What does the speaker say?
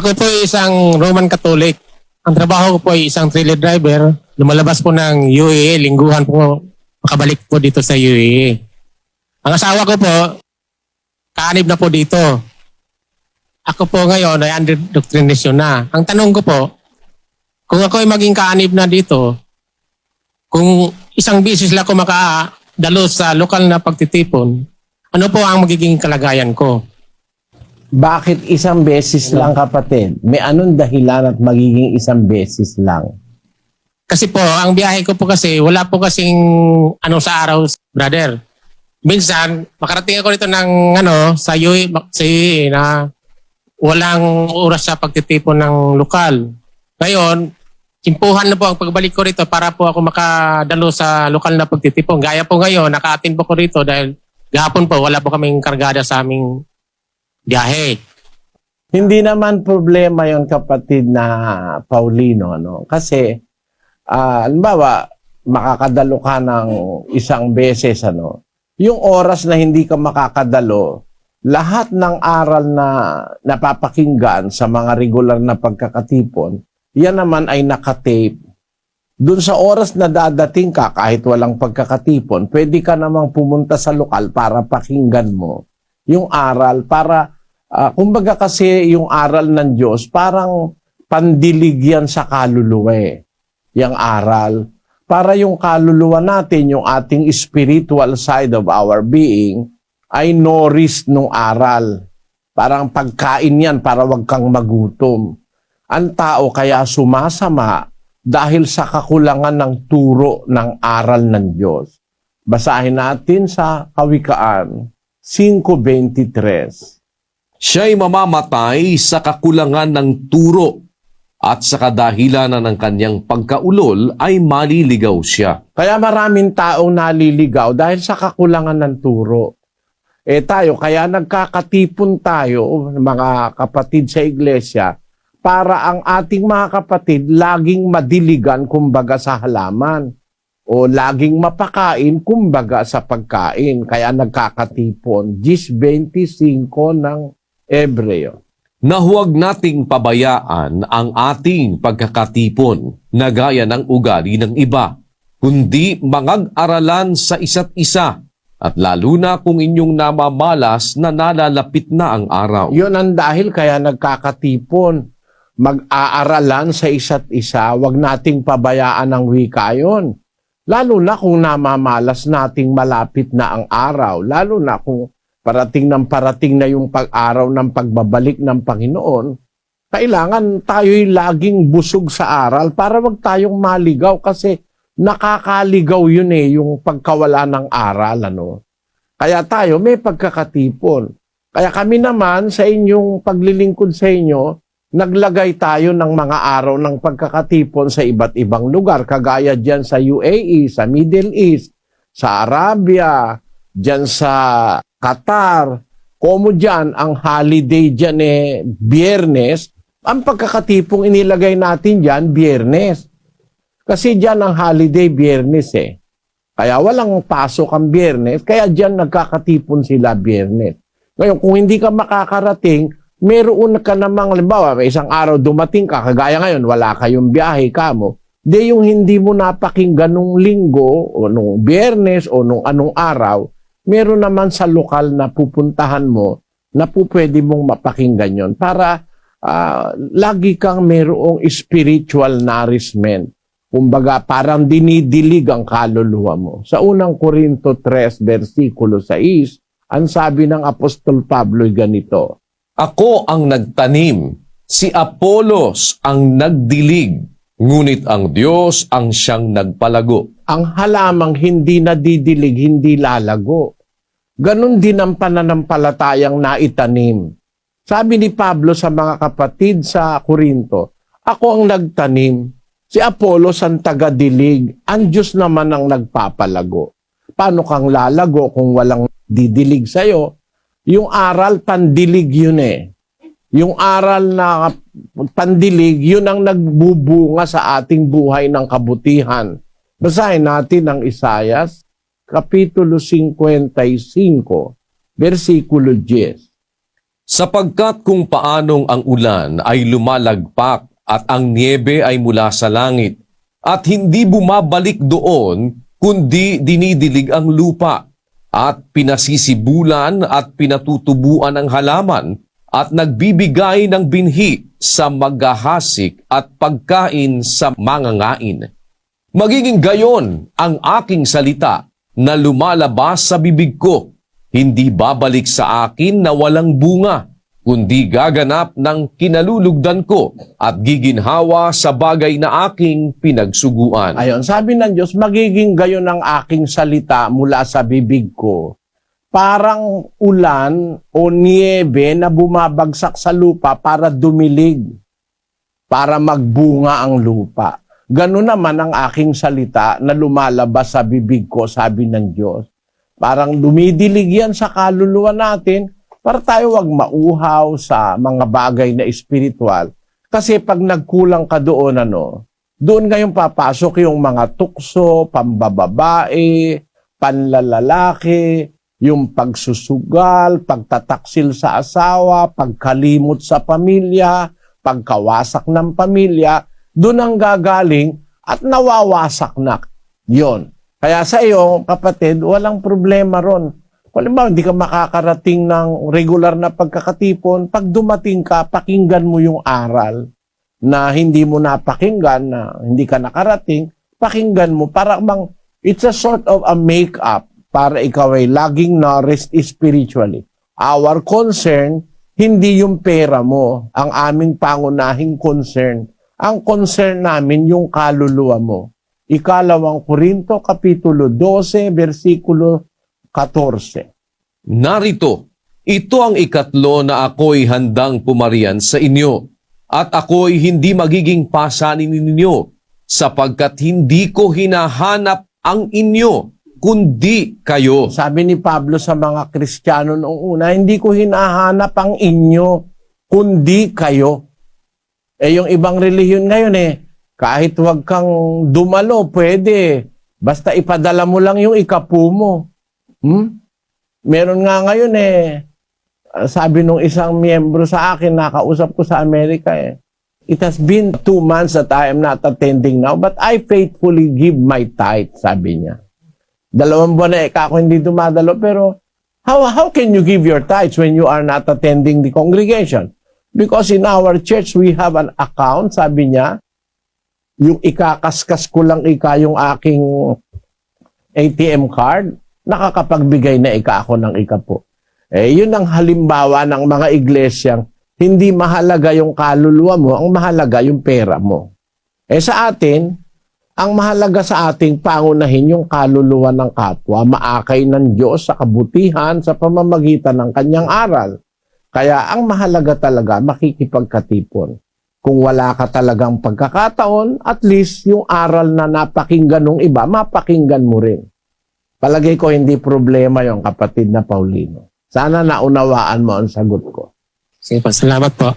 Ako po ay isang Roman Catholic. Ang trabaho ko po ay isang trailer driver. Lumalabas po ng UAE, lingguhan po makabalik po dito sa UAE. Ang asawa ko po, kaanib na po dito. Ako po ngayon ay under doctrination na. Ang tanong ko po, kung ako ay maging kaanib na dito, kung isang bisis lang ako makadalo sa lokal na pagtitipon, ano po ang magiging kalagayan ko? Bakit isang beses lang kapatid? May anong dahilan at magiging isang beses lang? Kasi po, ang biyahe ko po kasi, wala po kasing ano sa araw, brother. Minsan, makarating ako dito ng ano, sa UE, sa UE na walang oras sa pagtitipon ng lokal. Ngayon, simpuhan na po ang pagbalik ko rito para po ako makadalo sa lokal na pagtitipon. Gaya po ngayon, nakaatin po ko rito dahil gahapon po, wala po kaming kargada sa aming biyahe. Hindi naman problema yon kapatid na Paulino. No? Kasi, ah halimbawa, makakadalo ka ng isang beses. Ano? Yung oras na hindi ka makakadalo, lahat ng aral na napapakinggan sa mga regular na pagkakatipon, yan naman ay nakatape. Doon sa oras na dadating ka, kahit walang pagkakatipon, pwede ka namang pumunta sa lokal para pakinggan mo yung aral para ah, kumbaga kasi yung aral ng Diyos parang pandilig yan sa kaluluwa eh. Yung aral. Para yung kaluluwa natin, yung ating spiritual side of our being, ay nourished nung aral. Parang pagkain yan para wag kang magutom. Ang tao kaya sumasama dahil sa kakulangan ng turo ng aral ng Diyos. Basahin natin sa Kawikaan 5.23. Siya'y mamamatay sa kakulangan ng turo at sa kadahilanan ng kanyang pagkaulol ay maliligaw siya. Kaya maraming taong naliligaw dahil sa kakulangan ng turo. Eh tayo, kaya nagkakatipon tayo, mga kapatid sa iglesia, para ang ating mga kapatid laging madiligan kumbaga sa halaman o laging mapakain kumbaga sa pagkain. Kaya nagkakatipon. 10.25 ng Ebreo. Na huwag nating pabayaan ang ating pagkakatipon na gaya ng ugali ng iba, kundi mangag-aralan sa isa't isa at lalo na kung inyong namamalas na nalalapit na ang araw. Yun ang dahil kaya nagkakatipon. Mag-aaralan sa isa't isa, wag nating pabayaan ang wika yun. Lalo na kung namamalas nating malapit na ang araw, lalo na kung parating ng parating na yung pag-araw ng pagbabalik ng Panginoon, kailangan tayo'y laging busog sa aral para wag tayong maligaw kasi nakakaligaw yun eh, yung pagkawala ng aral. Ano? Kaya tayo may pagkakatipon. Kaya kami naman sa inyong paglilingkod sa inyo, naglagay tayo ng mga araw ng pagkakatipon sa iba't ibang lugar, kagaya dyan sa UAE, sa Middle East, sa Arabia, dyan sa Qatar. Komo dyan, ang holiday dyan eh, biyernes, ang pagkakatipong inilagay natin dyan, biyernes. Kasi dyan ang holiday biyernes eh. Kaya walang pasok ang biyernes, kaya dyan nagkakatipon sila biyernes. Ngayon, kung hindi ka makakarating, meron ka namang, halimbawa, may isang araw dumating ka, kagaya ngayon, wala kayong biyahe ka mo, di yung hindi mo napakinggan nung linggo, o nung biyernes, o nung anong araw, meron naman sa lokal na pupuntahan mo, na po pwede mong mapakinggan yon para ah, lagi kang merong spiritual nourishment. Kumbaga, parang dinidilig ang kaluluwa mo. Sa unang Korinto 3, versikulo 6, ang sabi ng Apostol Pablo ganito, Ako ang nagtanim, si Apolos ang nagdilig, ngunit ang Diyos ang siyang nagpalago. ang halamang hindi nadidilig, hindi lalago. Ganon din ang pananampalatayang naitanim. Sabi ni Pablo sa mga kapatid sa Korinto, ako ang nagtanim, si Apollos ang tagadilig, ang Diyos naman ang nagpapalago. Paano kang lalago kung walang didilig sa'yo? Yung aral, pandilig yun eh. Yung aral na pandilig, yun ang nagbubunga sa ating buhay ng kabutihan. Basahin natin ang Isayas, Kapitulo 55, versikulo 10. Sapagkat kung paanong ang ulan ay lumalagpak at ang niebe ay mula sa langit at hindi bumabalik doon kundi dinidilig ang lupa at pinasisibulan at pinatutubuan ang halaman at nagbibigay ng binhi sa maghahasik at pagkain sa mangangain. Magiging gayon ang aking salita na lumalabas sa bibig ko, hindi babalik sa akin na walang bunga, kundi gaganap ng kinalulugdan ko at giginhawa sa bagay na aking pinagsuguan. Ayon, sabi ng Diyos, magiging gayon ang aking salita mula sa bibig ko. Parang ulan o niebe na bumabagsak sa lupa para dumilig, para magbunga ang lupa. Ganun naman ang aking salita na lumalabas sa bibig ko, sabi ng Diyos. Parang dumidilig yan sa kaluluwa natin para tayo wag mauhaw sa mga bagay na espiritual. Kasi pag nagkulang ka doon, ano, doon ngayon papasok yung mga tukso, pambababae, panlalalaki, yung pagsusugal, pagtataksil sa asawa, pagkalimot sa pamilya, pagkawasak ng pamilya, doon ang gagaling at nawawasak na. Yon. Kaya sa iyo, kapatid, walang problema ron. Ba, hindi ka makakarating ng regular na pagkakatipon, pag dumating ka, pakinggan mo yung aral na hindi mo napakinggan, na hindi ka nakarating, pakinggan mo para mang, it's a sort of a make-up para ikaw ay laging nourished spiritually. Our concern, hindi yung pera mo, ang aming pangunahing concern. Ang concern namin yung kaluluwa mo. Ikalawang Korinto, Kapitulo 12, versikulo 14. Narito, ito ang ikatlo na ako'y handang pumarian sa inyo, at ako'y hindi magiging pasanin ninyo, sapagkat hindi ko hinahanap ang inyo, kundi kayo. Sabi ni Pablo sa mga Kristiyano noong una, hindi ko hinahanap ang inyo, kundi kayo. Eh yung ibang relihiyon ngayon eh, kahit wag kang dumalo, pwede. Basta ipadala mo lang yung ikapu mo. Hmm? Meron nga ngayon eh, ah, sabi nung isang miyembro sa akin, nakausap ko sa Amerika eh, It has been two months that I am not attending now, but I faithfully give my tithe, sabi niya. Dalawang buwan na eka ako hindi dumadalo, pero how, how can you give your tithes when you are not attending the congregation? Because in our church, we have an account, sabi niya, yung ikakaskas ko lang ika yung aking ATM card, nakakapagbigay na ika ako ng ika po. Eh, yun ang halimbawa ng mga iglesyang hindi mahalaga yung kaluluwa mo, ang mahalaga yung pera mo. Eh sa atin, ang mahalaga sa ating pangunahin yung kaluluwa ng kapwa, maakay ng Diyos sa kabutihan sa pamamagitan ng kanyang aral. Kaya ang mahalaga talaga, makikipagkatipon. Kung wala ka talagang pagkakataon, at least yung aral na napakinggan ng iba, mapakinggan mo rin. Palagay ko hindi problema yung kapatid na Paulino. Sana naunawaan mo ang sagot ko. Sige po, salamat po.